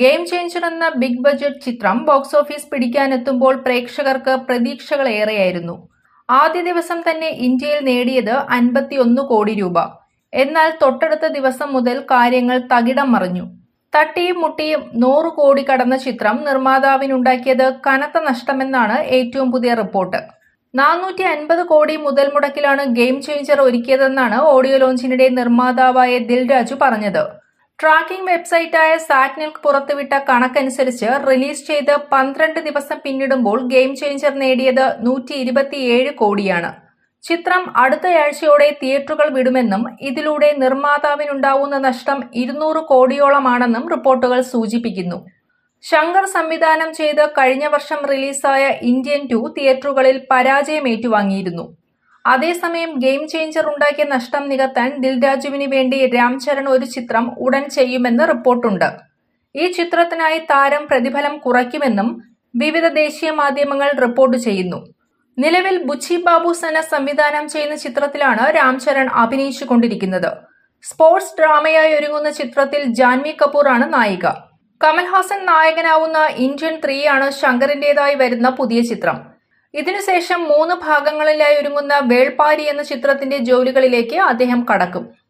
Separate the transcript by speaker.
Speaker 1: Game changer എന്ന big budget ചിത്രം box office പിടിക്കാനെത്തുമ്പോൾ പ്രേക്ഷകർക്ക് പ്രതീക്ഷകൾ ഏറെയായിരുന്നു ആദ്യ ദിവസം തന്നെ ഇന്ത്യയിൽ നേടിയത് അൻപത്തിയൊന്ന് കോടി രൂപ. എന്നാൽ തൊട്ടടുത്ത ദിവസം മുതൽ കാര്യങ്ങൾ തകിടം മറിഞ്ഞു. തട്ടിയും മുട്ടിയും നൂറ് കോടി കടന്ന ചിത്രം നിർമ്മാതാവിനുണ്ടാക്കിയത് കനത്ത നഷ്ടമെന്നാണ് ഏറ്റവും പുതിയ റിപ്പോർട്ട്. നാനൂറ്റി അൻപത് കോടി മുതൽ മുടക്കിലാണ് ഗെയിം ചേഞ്ചർ ഒരുക്കിയതെന്നാണ് ഓഡിയോ ലോഞ്ചിനിടെ നിർമ്മാതാവായ ദിൽരാജു പറഞ്ഞത്. ട്രാക്കിംഗ് വെബ്സൈറ്റായ സാറ്റ്നെൽക്ക് പുറത്തുവിട്ട കണക്കനുസരിച്ച് റിലീസ് ചെയ്ത് പന്ത്രണ്ട് ദിവസം പിന്നിടുമ്പോൾ ഗെയിം ചേഞ്ചർ നേടിയത് നൂറ്റി ഇരുപത്തിയേഴ് കോടിയാണ്. ചിത്രം അടുത്തയാഴ്ചയോടെ തിയേറ്ററുകൾ വിടുമെന്നും ഇതിലൂടെ നിർമ്മാതാവിനുണ്ടാവുന്ന നഷ്ടം ഇരുന്നൂറ് കോടിയോളമാണെന്നും റിപ്പോർട്ടുകൾ സൂചിപ്പിക്കുന്നു. ശങ്കർ സംവിധാനം ചെയ്ത് കഴിഞ്ഞ വർഷം റിലീസായ ഇന്ത്യൻ ടു തിയേറ്ററുകളിൽ പരാജയം ഏറ്റുവാങ്ങിയിരുന്നു അതേസമയം ഗെയിം ചേഞ്ചർ ഉണ്ടാക്കിയ നഷ്ടം നികത്താൻ ദിൽരാജുവിന് വേണ്ടി രാംചരൺ ഒരു ചിത്രം ഉടൻ ചെയ്യുമെന്ന് റിപ്പോർട്ടുണ്ട്. ഈ ചിത്രത്തിനായി താരം പ്രതിഫലം കുറയ്ക്കുമെന്നും വിവിധ ദേശീയ മാധ്യമങ്ങൾ റിപ്പോർട്ട് ചെയ്യുന്നു. നിലവിൽ ബുച്ചി ബാബു സന സംവിധാനം ചെയ്യുന്ന ചിത്രത്തിലാണ് രാംചരൺ അഭിനയിച്ചുകൊണ്ടിരിക്കുന്നത്. സ്പോർട്സ് ഡ്രാമയായി ഒരുങ്ങുന്ന ചിത്രത്തിൽ ജാൻവി കപൂറാണ് നായിക. കമൽഹാസൻ നായകനാവുന്ന ഇന്ത്യൻ ത്രീ ആണ് ശങ്കറിന്റേതായി വരുന്ന പുതിയ ചിത്രം. ഇതിനുശേഷം മൂന്ന് ഭാഗങ്ങളിലായി ഒരുങ്ങുന്ന വേൾപാരി എന്ന ചിത്രത്തിന്റെ ജോലികളിലേക്ക് അദ്ദേഹം കടക്കും.